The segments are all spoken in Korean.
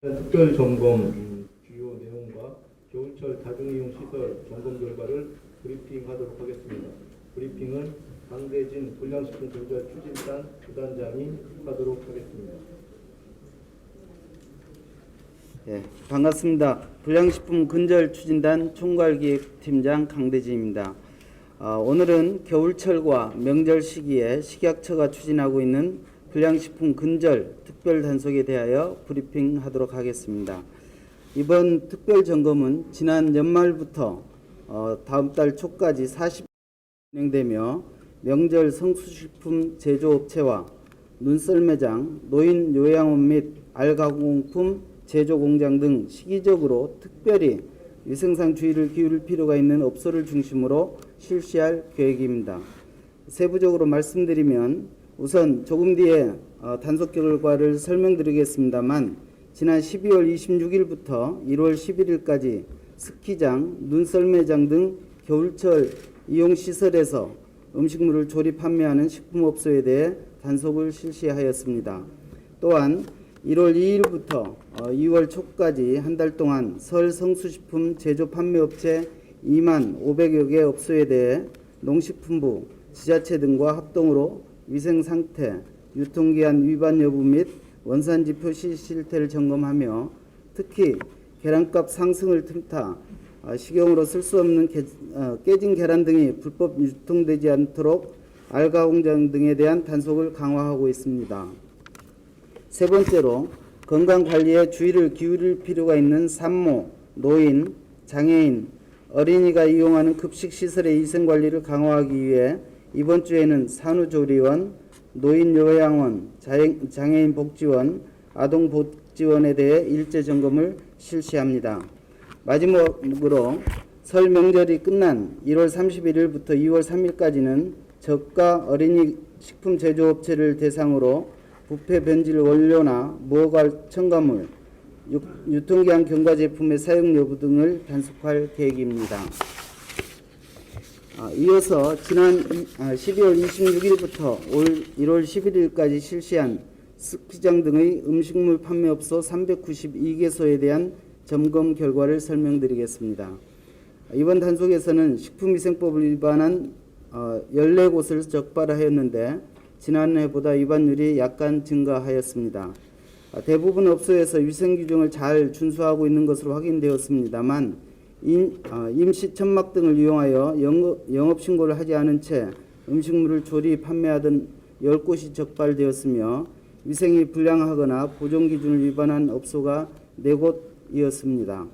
특별 점검 음, 주요 내용과 겨울철 다중이용 시설 점검 결과를 브리핑하도록 하겠습니다. 브리핑은 강대진 불량식품 조절 추진단 부단장이 하도록 하겠습니다. 예, 반갑습니다. 불량식품 근절 추진단 총괄기획팀장 강대진입니다. 어, 오늘은 겨울철과 명절 시기에 식약처가 추진하고 있는 불량식품 근절 특별 단속에 대하여 브리핑하도록 하겠습니다. 이번 특별 점검은 지난 연말부터 어, 다음 달 초까지 40 진행되며 명절 성수식품 제조업체와 눈썰매장, 노인 요양원 및 알가공품 제조 공장 등 시기적으로 특별히 위생상 주의를 기울일 필요가 있는 업소를 중심으로 실시할 계획입니다. 세부적으로 말씀드리면 우선 조금 뒤에 어, 단속 결과를 설명드리겠습니다만 지난 12월 26일부터 1월 11일까지 스키장, 눈썰매장 등 겨울철 이용 시설에서 음식물을 조리 판매하는 식품업소에 대해 단속을 실시하였습니다. 또한 1월 2일부터 2월 초까지 한 달 동안 설 성수식품 제조 판매업체 2만 500여 개 업소에 대해 농식품부, 지자체 등과 합동으로 위생 상태, 유통기한 위반 여부 및 원산지 표시 실태를 점검하며 특히 계란값 상승을 틈타 아, 식용으로 쓸 수 없는 게- 어, 깨진 계란 등이 불법 유통되지 않도록 알가 공장 등에 대한 단속을 강화하고 있습니다. 세 번째로 건강 관리에 주의를 기울일 필요가 있는 산모, 노인, 장애인, 어린이가 이용하는 급식 시설의 위생 관리를 강화하기 위해 이번 주에는 산후조리원, 노인 요양원, 자행- 장애인 복지원, 아동 복지원에 대해 일제 점검을 실시합니다. 마지막으로 설 명절이 끝난 1월 31일부터 2월 3일까지는 저가 어린이 식품 제조업체를 대상으로 부패 변질 원료나 무허가 첨가물, 유- 유통기한 경과 제품의 사용 여부 등을 단속할 계획입니다. 아, 이어서 지난 이- 아, 12월 26일부터 올 1월 11일까지 실시한 스키장 등의 음식물 판매업소 392개소에 대한 점검 결과를 설명드리겠습니다. 이번 단속에서는 식품위생법을 위반한 어, 14곳을 적발하였는데 지난해보다 위반율이 약간 증가하였습니다. 아, 대부분 업소에서 위생 규정을 잘 준수하고 있는 것으로 확인되었습니다만 임, 어, 임시 천막 등을 이용하여 영업, 신고를 하지 않은 채 음식물을 조리 판매하던 10곳이 적발되었으며 위생이 불량하거나 보존 기준을 위반한 업소가 4곳이었습니다.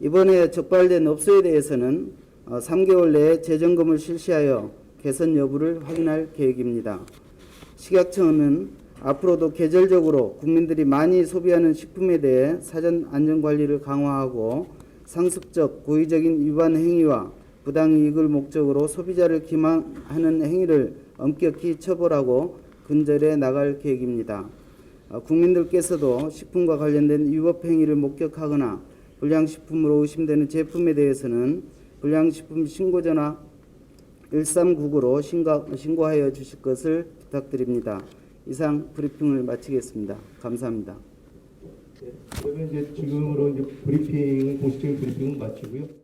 이번에 적발된 업소에 대해서는 어, 3개월 내에 재점검을 실시하여 개선 여부를 확인할 계획입니다. 식약청은 앞으로도 계절적으로 국민들이 많이 소비하는 식품에 대해 사전 안전 관리를 강화하고 상습적 고의적인 위반 행위와 부당 이익을 목적으로 소비자를 기망하는 행위를 엄격히 처벌하고 근절해 나갈 계획입니다. 어, 국민들께서도 식품과 관련된 위법 행위를 목격하거나 불량식품으로 의심되는 제품에 대해서는 불량식품 신고 전화 1399로 신고, 신고하여 주실 것을 부탁드립니다. 이상 브리핑을 마치겠습니다. 감사합니다. 네, 그러면 이제 지금으로 이제 브리핑 공식적인 브리핑은 마치고요.